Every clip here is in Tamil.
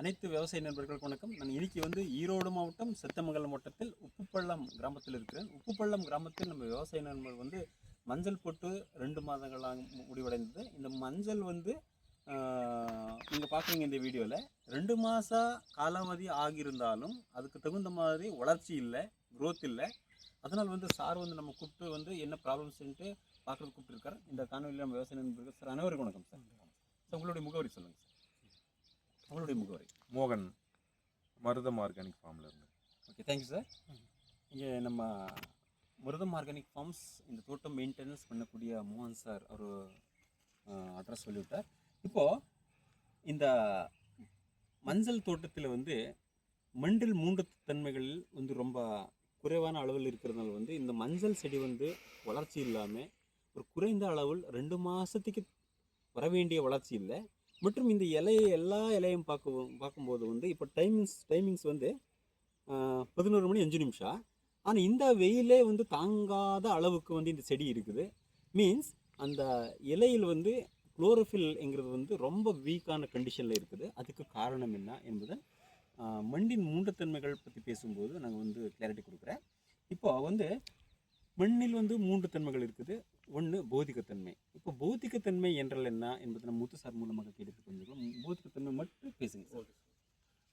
அனைத்து விவசாய நண்பர்களுக்கு வணக்கம். நான் இன்னைக்கு வந்து ஈரோடு மாவட்டம் சித்தமங்கலம் மாவட்டத்தில் உப்புப்பள்ளம் கிராமத்தில் இருக்கிறேன். உப்புப்பள்ளம் கிராமத்தில் நம்ம விவசாய நண்பர் வந்து மஞ்சள் போட்டு ரெண்டு மாதங்களாக முடிவடைந்தது. இந்த மஞ்சள் வந்து நீங்கள் பார்க்குறீங்க இந்த வீடியோவில் ரெண்டு மாதம் காலாவதி ஆகியிருந்தாலும் அதுக்கு தகுந்த மாதிரி வளர்ச்சி இல்லை குரோத் இல்லை. அதனால் வந்து சார் வந்து நம்ம கூப்பிட்டு வந்து என்ன ப்ராப்ளம்ஸ்ன்ட்டு பார்க்குறது கூப்பிட்டுருக்காரு. இந்த காணொலியில் நம்ம விவசாய நண்பர்கள் சார் அனைவருக்கும் வணக்கம் சார். சார் உங்களுடைய முகவரி சொல்லுங்கள் சார். உங்களுடைய முகவரி மோகன் மருதம் ஆர்கானிக் ஃபார்ம்ல இருந்து. ஓகே தேங்க்யூ சார் இங்கே நம்ம முருதம் ஆர்கானிக் ஃபார்ம்ஸ் இந்த தோட்டம் மெயின்டெனன்ஸ் பண்ணக்கூடிய மோகன் சார் அவர் அட்ரஸ் சொல்லிவிட்டார். இப்போது இந்த மஞ்சள் தோட்டத்தில் வந்து மண்டில் மூன்று தன்மைகள் வந்து ரொம்ப குறைவான அளவில் இருக்கிறதுனால வந்து இந்த மஞ்சள் செடி வந்து வளர்ச்சி இல்லாமல் ஒரு குறைந்த அளவில் ரெண்டு மாதத்துக்கு வர வேண்டிய வளர்ச்சி இல்லை. மற்றும் இந்த இலையை எல்லா இலையும் பார்க்க பார்க்கும்போது வந்து இப்போ டைமிங்ஸ் டைமிங்ஸ் வந்து பதினோரு மணி அஞ்சு நிமிஷம். ஆனால் இந்த வெயிலே வந்து தாங்காத அளவுக்கு வந்து இந்த செடி இருக்குது. மீன்ஸ் அந்த இலையில் வந்து குளோரோஃபில்ங்கிறது வந்து ரொம்ப வீக்கான கண்டிஷனில் இருக்குது. அதுக்கு காரணம் என்ன என்பதை மண்ணின் மூன்றுத்தன்மைகள் பற்றி பேசும்போது நாங்கள் வந்து கிளாரிட்டி கொடுக்குறேன். இப்போ வந்து மண்ணில் வந்து மூன்று தன்மைகள் இருக்குது. ஒன்று பௌதிகத்தன்மை இப்போ பௌதிகத்தன்மை என்றால் என்ன என்பதை நம்ம முத்து சார் மூலமாக கேட்டு கொஞ்சம் பௌதிகத்தன்மை மட்டும் பேசுங்க சார்.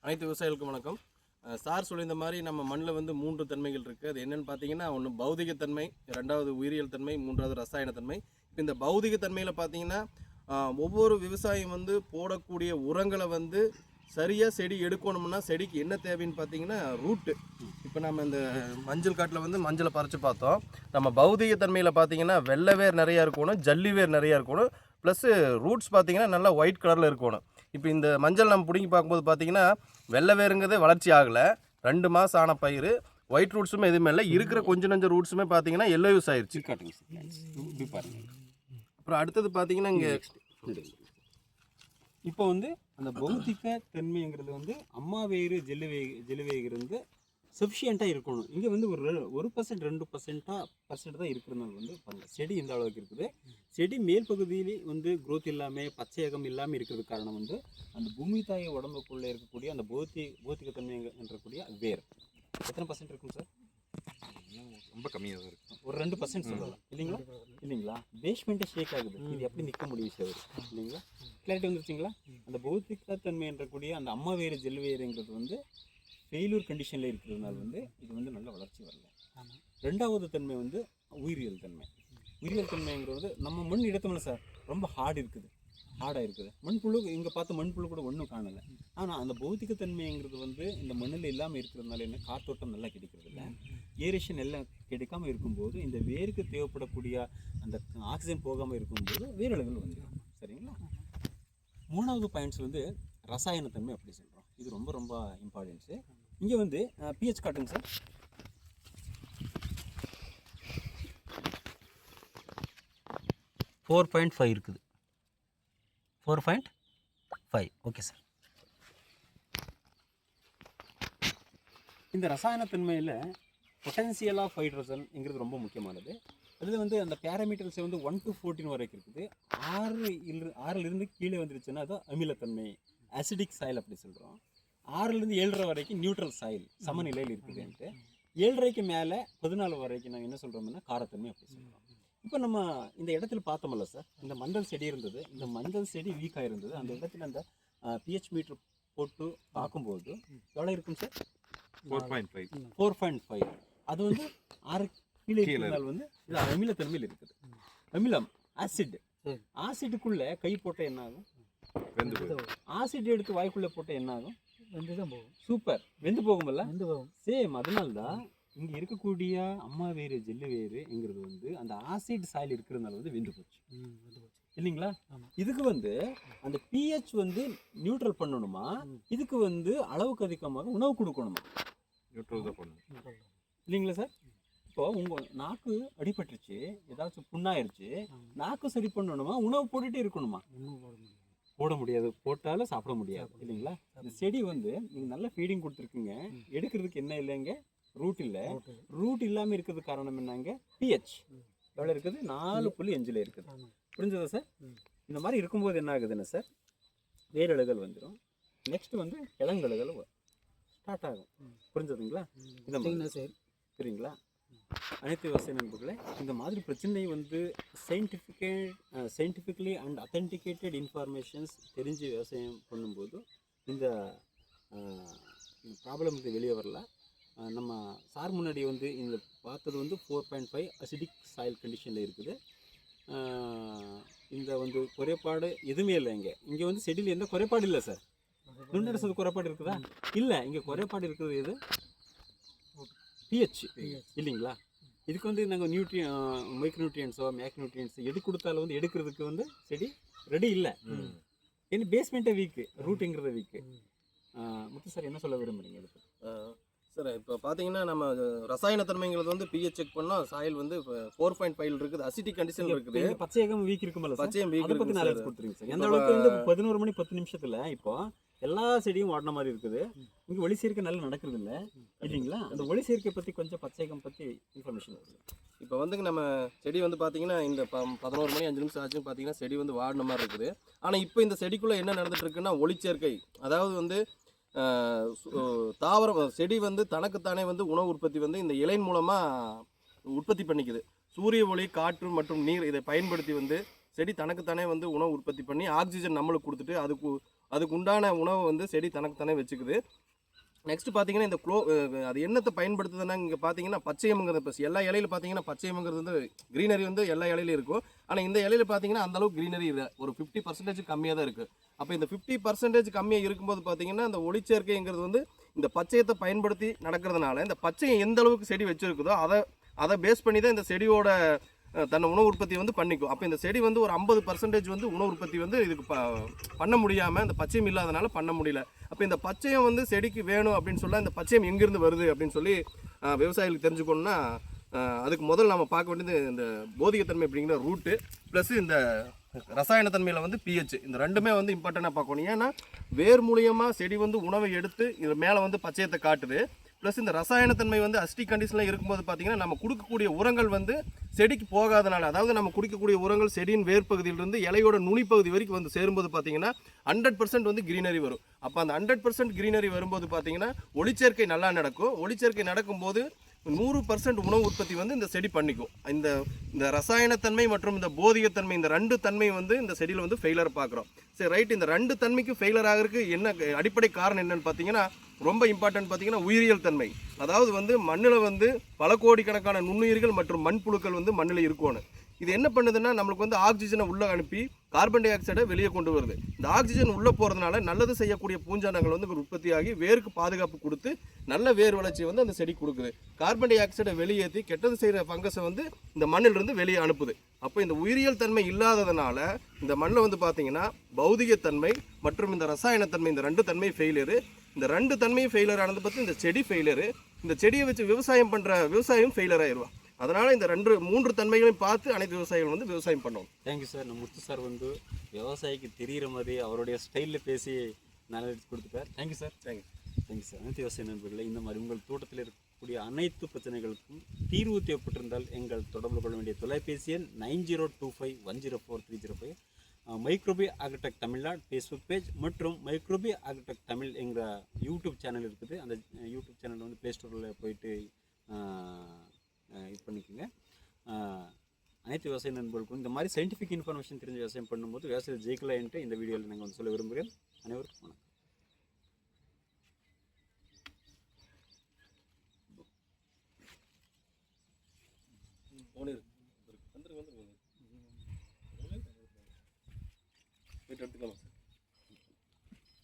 அனைத்து விவசாயிகளுக்கும் வணக்கம். சார் சொல்லியிருந்த மாதிரி நம்ம மண்ணில் வந்து மூன்று தன்மைகள் இருக்குது அது என்னென்னு பார்த்தீங்கன்னா ஒன்று பௌதிகத்தன்மை ரெண்டாவது உயிரியல் தன்மை மூன்றாவது ரசாயன தன்மை. இப்போ இந்த பௌதிக தன்மையில் பார்த்தீங்கன்னா ஒவ்வொரு விவசாயம் வந்து போடக்கூடிய உரங்களை வந்து சரியாக செடி எடுக்கணும்னா செடிக்கு என்ன தேவைன்னு பார்த்தீங்கன்னா ரூட்டு. இப்போ நம்ம இந்த மஞ்சள் காட்டில் வந்து மஞ்சளை பறித்து பார்த்தோம். நம்ம பௌதிக தன்மையில் பார்த்தீங்கன்னா வெள்ளை வேர் நிறையா இருக்கணும் ஜல்லி வேர் நிறையா இருக்கணும் ப்ளஸ்ஸு ரூட்ஸ் பார்த்தீங்கன்னா நல்லா ஒயிட் கலரில் இருக்கணும். இப்போ இந்த மஞ்சள் நம்ம பிடுங்கி பார்க்கும்போது பார்த்தீங்கன்னா வெள்ளை வேருங்கிறது வளர்ச்சி ஆகலை. ரெண்டு மாதம் ஆன பயிர் ஒயிட் ரூட்ஸுமே எதுவுமே இல்லை. இருக்கிற கொஞ்சம் நஞ்ச ரூட்ஸுமே பார்த்தீங்கன்னா எல்லோ யூஸ் ஆயிடுச்சு அப்புறம் அடுத்தது பார்த்தீங்கன்னா இங்கே இப்போ வந்து அந்த பௌத்திக தன்மைங்கிறது வந்து அம்மா வேறு ஜெல்லுவே ஜெல்லுவேகர் வந்து சஃபிஷியண்ட்டாக இருக்கணும். இங்கே வந்து ஒரு ஒரு பர்சன்ட் ரெண்டு பர்சன்ட்டாக பர்சன்ட் தான் இருக்கிறதுனால வந்து பாருங்கள் செடி இந்த அளவுக்கு இருக்குது. செடி மேல் பகுதியிலே வந்து growth இல்லாமல் பச்சையகம் இல்லாமல் இருக்கிறது காரணம் வந்து அந்த பூமி தாய் உடம்புக்குள்ளே இருக்கக்கூடிய அந்த பௌத்தி பௌத்திக தன்மை என்றக்கூடிய வேர். எத்தனை பர்சன்ட் இருக்கும் சார்? ரொம்ப கம்மியாக தான் இருக்கு. ஒரு ரெண்டு பர்சன்ட் சொல்லலாம். இல்லைங்களா? இல்லைங்களா? பேஸ்மெண்ட்டே ஷேக் ஆகுது. இது எப்படி நிற்க முடியும் சார்? இல்லைங்களா? கிளாரிட்டி வந்துருச்சுங்களா? அந்த பௌத்திக தன்மை என்றக்கூடிய அந்த அம்மா வேறு ஜெல் வேறுங்கிறது வந்து ஃபெயிலூர் கண்டிஷனில் இருக்கிறதுனால வந்து இது வந்து நல்ல வளர்ச்சி வரல. ரெண்டாவது தன்மை வந்து உயிரியல் தன்மை. உயிரியல் தன்மைங்கிறது நம்ம மண் இடத்துல சார் ரொம்ப ஹார்ட் இருக்குது. ஹார்டாக இருக்குது மண்புழு இங்கே பார்த்த மண்புழு கூட ஒன்றும் காணலை. ஆனால் அந்த பௌத்திக தன்மைங்கிறது வந்து இந்த மண்ணில் இல்லாமல் இருக்கிறதுனால என்ன காற்றோட்டம் நல்லா கிடைக்கிறது இல்லை. ஏரேஷன் எல்லாம் கிடைக்காம இருக்கும்போது இந்த வேருக்கு தேவைப்படக்கூடிய அந்த ஆக்சிஜன் போகாமல் இருக்கும்போது வேரழுகள் வந்துடும். சரிங்களா? மூணாவது பாயிண்ட்ஸ் வந்து ரசாயன தன்மை அப்படி சொல்கிறோம் இது ரொம்ப ரொம்ப இம்பார்ட்டன்ஸு இங்கே வந்து பிஹெச் காட்டுங்க சார். ஃபோர் பாயிண்ட் ஃபைவ் இருக்குது. Four point five okay sir இந்த ரசாயன தன்மையில் பொட்டன்சியல் ஆஃப் ஹைட்ரஜன்ங்கிறது ரொம்ப முக்கியமானது. அதில் வந்து அந்த பேராமீட்டர்ஸ் வந்து ஒன் டு ஃபோர்டீன் வரைக்கும் இருக்குது. ஆறு இரு ஆறிலிருந்து கீழே வந்துருச்சுன்னா அது அமிலத்தன்மை. அசிடிக் சாயில் அப்படி சொல்கிறோம் ஆறுலேருந்து ஏழரை வரைக்கும் நியூட்ரல் சாயில் சமநிலையில் இருக்குதுன்ட்டு. ஏழரைக்கு மேலே பதினாலு வரைக்கும் நாங்கள் என்ன சொல்கிறோம்னா காரத்தன்மை அப்படி சொல்கிறோம் இப்போ நம்ம இந்த இடத்துல பார்த்தோம்ல சார் இந்த மஞ்சள் செடி இருந்தது இந்த மஞ்சள் செடி வீக்காக இருந்தது அந்த இடத்துல அந்த பிஹெச் மீட்டர் போட்டு பார்க்கும்போது எவ்வளோ இருக்கும் sir? Four point five four point five அது வந்து ஆறு கீழே இருக்கிறதால் வந்து இது அமிலத்தன்மையில் இருக்குது. அமிலம் ஆசிட் ஆசிட்டுக்குள்ள கை போட்டால் என்ன ஆகும்? ஆசிட் எடுத்து வாய்க்குள்ளே போட்டால் என்ன ஆகும்? வந்து தான் போகும். சூப்பர். வெந்து போகும்ல? வந்து போகும். சேம் அதனால தான் இங்கே இருக்கக்கூடிய அம்மா வேறு ஜெல்லு வேறுங்கிறது வந்து அந்த ஆசிட் சாயில் இருக்கிறதுனால வந்து வெந்து போச்சு. ம் வந்து போச்சு. இல்லைங்களா. இதுக்கு வந்து அந்த பிஹெச் வந்து நியூட்ரல் பண்ணணுமா. இதுக்கு வந்து அளவுக்கு அதிகமாக உணவு கொடுக்கணுமா? நியூட்ரல் தான் பண்ணணும். இல்லைங்களா சார்? இப்போ உங்கள் நாக்கு அடிபட்டுருச்சு ஏதாச்சும் புண்ணாயிருச்சு. நாக்கு சரி பண்ணணுமா? உணவு போட்டுட்டே இருக்கணுமா? ஒண்ணும் போட முடியாது போட முடியாது. போட்டாலும் சாப்பிட முடியாது. இல்லைங்களா? இந்த செடி வந்து நீங்கள் நல்ல ஃபீடிங் கொடுத்துருக்கீங்க. எடுக்கிறதுக்கு என்ன இல்லைங்க? ரூட் இல்லை. ரூட் இல்லாமல் இருக்கிறது காரணம் என்னங்க? பிஹெச். எவ்வளோ இருக்குது? நாலு புள்ளி அஞ்சில் இருக்குது. புரிஞ்சதா சார். இந்த மாதிரி இருக்கும்போது என்ன ஆகுதுன்னா சார் வேரழுகள் வந்துடும் நெக்ஸ்ட் வந்து இளங்கழுகள் ஸ்டார்ட் ஆகும். புரிஞ்சதுங்களா? இந்த மாதிரி. சரிங்களா அனைத்து விவசாய நண்பர்களே இந்த மாதிரி பிரச்சனை வந்து சயின்டிஃபிகேட் சயின்டிஃபிக்லி அண்ட் அத்தென்டிகேட்டட் இன்ஃபர்மேஷன்ஸ் தெரிஞ்சு விவசாயம் பண்ணும்போது இந்த ப்ராப்ளம் இது வெளியே வரல. நம்ம சார் முன்னாடி வந்து இந்த பார்த்தது வந்து four point five acidic soil கண்டிஷனில் இருக்குது. இந்த வந்து குறைபாடு எதுவுமே இல்லை இங்கே. இங்கே வந்து செடியில் எந்த குறைபாடு இல்லை சார். நுண்ணரசு குறைபாடு இருக்குதா? இல்லை. இங்கே குறைபாடு இருக்கிறது எது? பிஹெச் இல்லைங்களா? இதுக்கு வந்து நாங்கள் நியூட்ரி மைக்ரோ நியூட்ரியன்ஸோ மேக் நியூட்ரியன்ஸ் எது கொடுத்தாலும் வந்து எடுக்கிறதுக்கு வந்து செடி ரெடி இல்லை. ஏன்னா பேஸ்மெண்ட்டே வீக்கு ரூட்டுங்கிறத வீக்கு முத்து சார் என்ன சொல்ல விரும்புறீங்க இதுக்கு சார் இப்போ பார்த்தீங்கன்னா நம்ம ரசாயன தன்மைங்கிறது வந்து பிஹெச் செக் பண்ணால் சாயில் வந்து ஃபோர் பாயிண்ட் ஃபைவ் இருக்குது. அசிட்டிக் கண்டிஷன் இருக்குது. பச்சையகம் வீக் இருக்குமல்ல சார் பச்சையம் வீக் அதை பற்றி இருக்குது நாலேஜ் சார் கொடுத்துருங்க சார் எந்த அளவுக்கு வந்து பதினோரு மணி பத்து நிமிஷத்துல இப்போ எல்லா செடியும் வாடின மாதிரி இருக்குது. இங்கே ஒளி சேர்க்கை நல்லா நடக்கிறது இல்லை இல்லைங்களா அந்த ஒளி சேர்க்கை பற்றி கொஞ்சம் பச்சைக்கம் பற்றி இன்ஃபர்மேஷன் இப்போ வந்துங்க நம்ம செடி வந்து பார்த்தீங்கன்னா இந்த ப பதினோரு மணி அஞ்சு நிமிஷம் ஆச்சுன்னு பார்த்தீங்கன்னா செடி வந்து வாடின மாதிரி இருக்குது. ஆனால் இப்போ இந்த செடிக்குள்ளே என்ன நடந்துட்டு இருக்குன்னா ஒளிச்சேர்க்கை. அதாவது வந்து தாவரம் செடி வந்து தனக்குத்தானே வந்து உணவு உற்பத்தி வந்து இந்த இலையின் மூலமாக உற்பத்தி பண்ணிக்குது. சூரிய ஒளி காற்று மற்றும் நீர் இதை பயன்படுத்தி வந்து செடி தனக்குத்தானே வந்து உணவு உற்பத்தி பண்ணி ஆக்சிஜன் நம்மளுக்கு கொடுத்துட்டு அதுக்கு அதுக்கு உண்டான உணவை வந்து செடி தனக்குத்தானே வச்சுக்குது. நெக்ஸ்ட் பார்த்தீங்கன்னா இந்த க்ளோ அது என்னத்தை பயன்படுத்துதுன்னா இங்கே பார்த்தீங்கன்னா பச்சையம்ங்கிறது இப்போ எல்லா இலையில பார்த்தீங்கன்னா பச்சையம்ங்கிறது வந்து க்ரீனரி வந்து எல்லா இலையிலையும் இருக்கும். ஆனால் இந்த இலையில பார்த்தீங்கன்னா அந்த அளவுக்கு க்ரீனரி இல்லை. ஒரு ஃபிஃப்டி பர்சன்டேஜ் கம்மியாக தான் இருக்குது அப்போ இந்த ஃபிஃப்டி பர்சன்டேஜ் கம்மியாக இருக்கும்போது பார்த்தீங்கன்னா இந்த ஒளிச்சேர்க்கைங்கிறது வந்து இந்த பச்சையத்தை பயன்படுத்தி நடக்கிறதுனால இந்த பச்சையை எந்த அளவுக்கு செடி வச்சிருக்குதோ அதை அதை பேஸ் பண்ணி தான் இந்த செடியோட தன்னை உணவு உற்பத்தி வந்து பண்ணிக்கும். அப்போ இந்த செடி வந்து ஒரு ஐம்பது பர்சன்டேஜ் வந்து உணவு உற்பத்தி வந்து இதுக்கு ப பண்ண முடியாமல் இந்த பச்சையம் இல்லாதனால பண்ண முடியல. அப்போ இந்த பச்சையம் வந்து செடிக்கு வேணும் அப்படின்னு சொல்ல இந்த பச்சையம் எங்கேருந்து வருது அப்படின்னு சொல்லி விவசாயிகளுக்கு தெரிஞ்சுக்கணும்னா அதுக்கு முதல்ல நம்ம பார்க்க வேண்டியது இந்த போதிகத்தன்மை அப்படிங்கிற ரூட்டு ப்ளஸ் இந்த ரசாயன தன்மையில் வந்து பிஹெச் இந்த ரெண்டுமே வந்து இம்பார்ட்டண்ட்டாக பார்க்கணும். ஏன்னா வேர் மூலியமாக செடி வந்து உணவை எடுத்து இது மேலே வந்து பச்சையத்தை காட்டுது. ப்ளஸ் இந்த ரசாயனத்தன்மை வந்து அஸ்டி கண்டிஷனில் இருக்கும்போது பார்த்தீங்கன்னா நம்ம கொடுக்கக்கூடிய உரங்கள் வந்து செடிக்கு போகாதனால அதாவது நம்ம குடிக்கக்கூடிய உரங்கள் செடியின் வேர்ப்பகுதியிலிருந்து இலையோட நுனிப்பகுதி வரைக்கும் வந்து சேரும்போது பார்த்தீங்கன்னா ஹண்ட்ரட் பர்சன்ட் வந்து கிரீனரி வரும். அப்போ அந்த ஹண்ட்ரட் பர்சன்ட் கிரீனரி வரும்போது பார்த்தீங்கன்னா ஒளிச்சேர்க்கை நல்லா நடக்கும். ஒளிச்சேர்க்கை நடக்கும்போது நூறு பர்சன்ட் உணவு உற்பத்தி வந்து இந்த செடி பண்ணிக்கும். இந்த இந்த ரசாயனத்தன்மை மற்றும் இந்த போதிகத்தன்மை இந்த ரெண்டு தன்மை வந்து இந்த செடியில் வந்து ஃபெயிலர் பார்க்குறோம் சரி ரைட் இந்த ரெண்டு தன்மைக்கும் ஃபெயிலர் ஆகிறதுக்கு என்ன அடிப்படை காரணம் என்னன்னு பார்த்தீங்கன்னா ரொம்ப இம்பார்ட்டன்ட் பார்த்தீங்கன்னா உயிரியல் தன்மை. அதாவது வந்து மண்ணில் வந்து பல கோடிக்கணக்கான நுண்ணுயிர்கள் மற்றும் மண்புழுக்கள் வந்து மண்ணில் இருக்கணும் இது என்ன பண்ணுதுன்னா நம்மளுக்கு வந்து ஆக்சிஜனை உள்ளே அனுப்பி கார்பன் டை ஆக்சைடை வெளியே கொண்டு வருது. இந்த ஆக்சிஜன் உள்ளே போகிறதுனால நல்லது செய்யக்கூடிய பூஞ்சானங்கள் வந்து உற்பத்தியாகி வேருக்கு பாதுகாப்பு கொடுத்து நல்ல வேர் வளர்ச்சியை வந்து அந்த செடி கொடுக்குது. கார்பன் டை ஆக்சைடை வெளியேற்றி கெட்டது செய்கிற ஃபங்கஸை வந்து இந்த மண்ணிலிருந்து வெளியே அனுப்புது. அப்போ இந்த உயிரியல் தன்மை இல்லாததுனால இந்த மண்ணில் வந்து பார்த்தீங்கன்னா பௌதிகத்தன்மை மற்றும் இந்த ரசாயனத்தன்மை இந்த ரெண்டு தன்மை ஃபெயிலியரு இந்த ரெண்டு தன்மையும் ஃபெயிலியர் ஆனது பற்றி இந்த செடி ஃபெயிலியரு இந்த செடியை வச்சு விவசாயம் பண்ணுற விவசாயம் ஃபெயிலியர் ஆயிடுவா அதனால் இந்த ரெண்டு மூன்று தன்மைகளையும் பார்த்து அனைத்து விவசாயிகள் வந்து விவசாயம் பண்ணுவோம் தேங்க்யூ சார் நம்ம முத்து சார் வந்து விவசாயிக்கு தெரிகிற மாதிரி அவருடைய ஸ்டைலில் பேசி நாலேஜ் கொடுத்துட்டார். Thank you sir thank you thank you sir அனைத்து விவசாய நண்பர்களே இந்த மாதிரி உங்கள் தோட்டத்தில் இருக்கக்கூடிய அனைத்து பிரச்சனைகளுக்கும் தீர்வு தேவைப்பட்டிருந்தால் எங்கள் தொடர்பு கொள்ள வேண்டிய தொலைபேசி எண் nine zero two five one zero four three zero five. Microbi Agtech Tamil Nadu Facebook page மற்றும் மைக்ரோபி ஆக்டெக் தமிழ் என்கிற யூடியூப் சேனல் இருக்குது. அந்த யூடியூப் சேனல் வந்து ப்ளே ஸ்டோரில் போயிட்டு இது பண்ணிக்கோங்க. அனைத்து விவசாய நண்பர்களுக்கும் இந்த மாதிரி சயின்டிஃபிக் இன்ஃபர்மேஷன் தெரிஞ்ச விவசாயம் பண்ணும்போது விவசாயம் ஜெயிக்கலான்ட்டு இந்த வீடியோவில் நாங்கள் வந்து சொல்ல விரும்புகிறேன். அனைவருக்கும் வணக்கம். போயிட்டு எடுத்துக்கலாம் சார்